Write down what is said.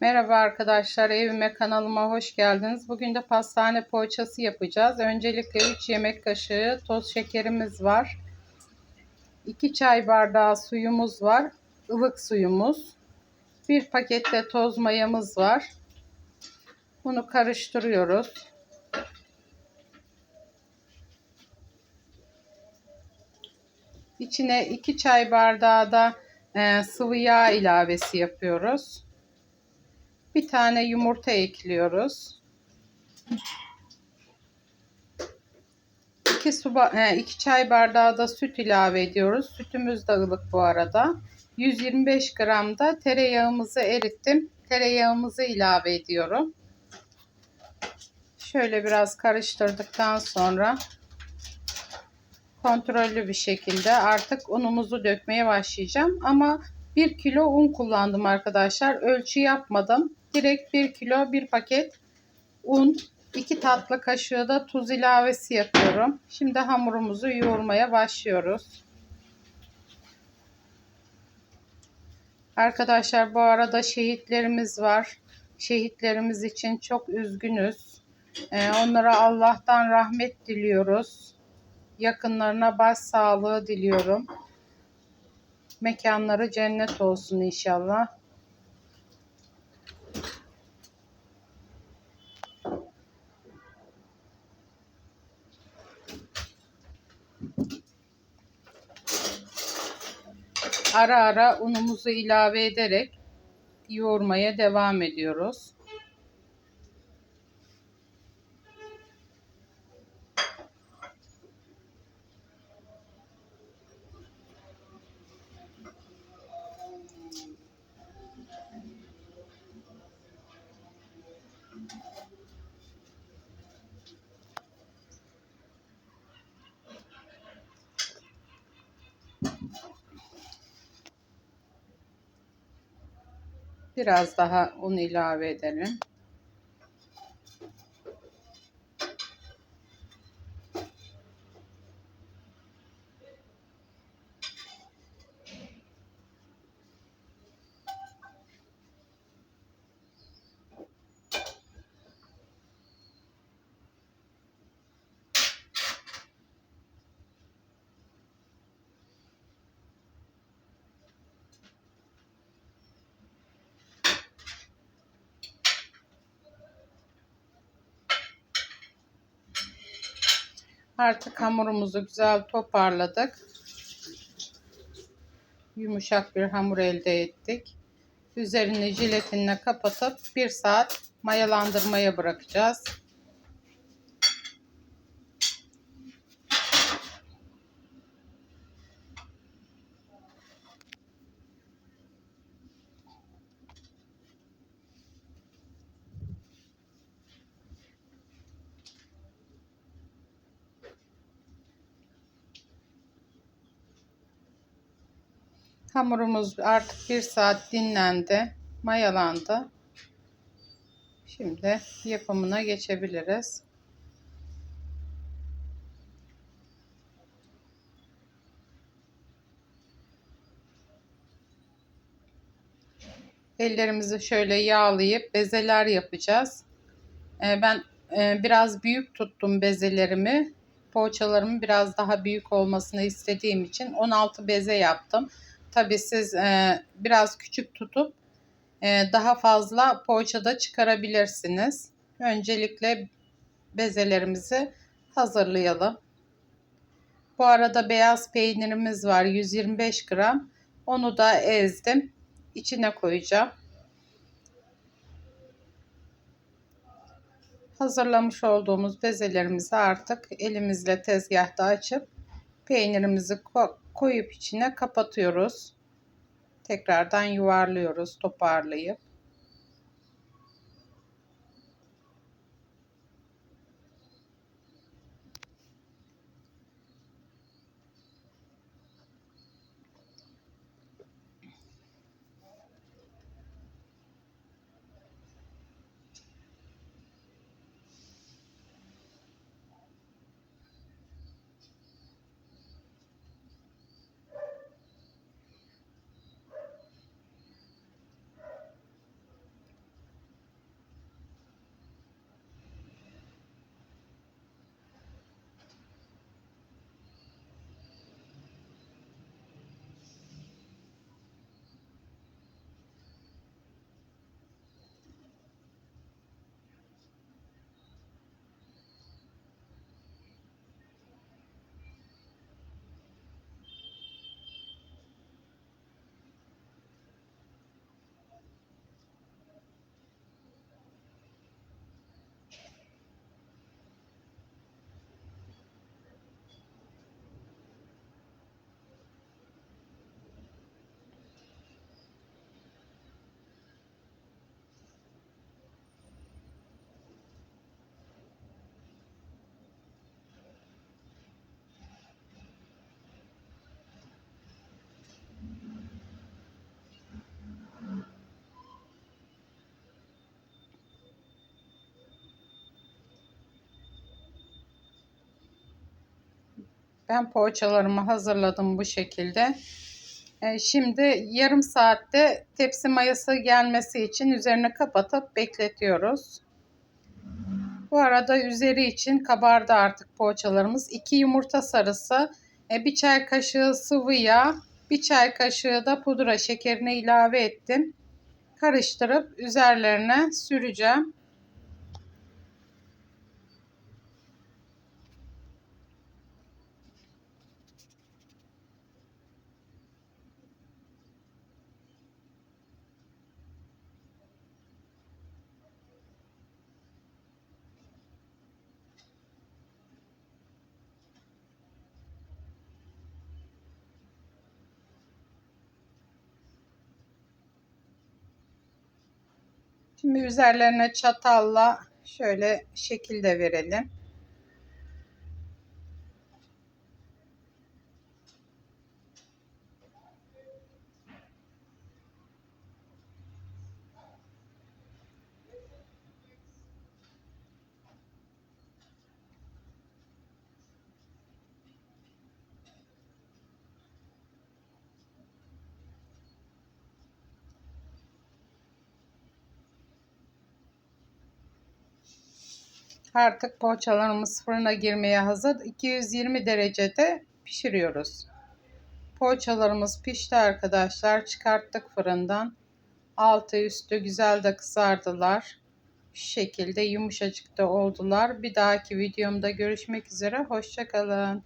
Merhaba arkadaşlar, evime kanalıma hoş geldiniz. Bugün de pastane poğaçası yapacağız. Öncelikle 3 yemek kaşığı toz şekerimiz var. 2 çay bardağı suyumuz var. ılık suyumuz. 1 pakette toz mayamız var. Bunu karıştırıyoruz. İçine 2 çay bardağı da e, sıvı yağ ilavesi yapıyoruz. Bir tane yumurta ekliyoruz. 2 su e, iki çay bardağı da süt ilave ediyoruz. Sütümüz de ılık bu arada. 125 gram da tereyağımızı erittim. Tereyağımızı ilave ediyorum. Şöyle biraz karıştırdıktan sonra kontrollü bir şekilde artık unumuzu dökmeye başlayacağım. Ama 1 kilo un kullandım arkadaşlar. Ölçü yapmadım. Direkt 1 kilo 1 paket un 2 tatlı kaşığı da tuz ilavesi yapıyorum. Şimdi hamurumuzu yoğurmaya başlıyoruz. Arkadaşlar bu arada şehitlerimiz var. Şehitlerimiz için çok üzgünüz. Ee, onlara Allah'tan rahmet diliyoruz. Yakınlarına baş sağlığı diliyorum. Mekanları cennet olsun inşallah. Ara ara unumuzu ilave ederek yoğurmaya devam ediyoruz. Biraz daha un ilave edelim. Artık hamurumuzu güzel toparladık. Yumuşak bir hamur elde ettik. Üzerini jelatinle kapatıp 1 saat mayalandırmaya bırakacağız. Hamurumuz artık bir saat dinlendi. Mayalandı. Şimdi yapımına geçebiliriz. Ellerimizi şöyle yağlayıp bezeler yapacağız. Ee, ben e, biraz büyük tuttum bezelerimi. Poğaçalarımın biraz daha büyük olmasını istediğim için 16 beze yaptım. Tabii siz e, biraz küçük tutup e, daha fazla poğaça da çıkarabilirsiniz. Öncelikle bezelerimizi hazırlayalım. Bu arada beyaz peynirimiz var 125 gram. Onu da ezdim. İçine koyacağım. Hazırlamış olduğumuz bezelerimizi artık elimizle tezgahta açıp peynirimizi koyup içine kapatıyoruz. Tekrardan yuvarlıyoruz toparlayıp. Ben poğaçalarımı hazırladım bu şekilde. E, Şimdi yarım saatte tepsi mayası gelmesi için üzerine kapatıp bekletiyoruz. Bu arada üzeri için kabardı artık poğaçalarımız. 2 yumurta sarısı, e, bir çay kaşığı sıvı yağ, bir çay kaşığı da pudra şekerini ilave ettim. Karıştırıp üzerlerine süreceğim. Üzerlerine çatalla şöyle şekilde verelim. Artık poğaçalarımız fırına girmeye hazır. 220 derecede pişiriyoruz. Poğaçalarımız pişti arkadaşlar. Çıkarttık fırından. Altı üstü güzel de kızardılar. Şu şekilde yumuşacık da oldular. Bir dahaki videomda görüşmek üzere. Hoşçakalın.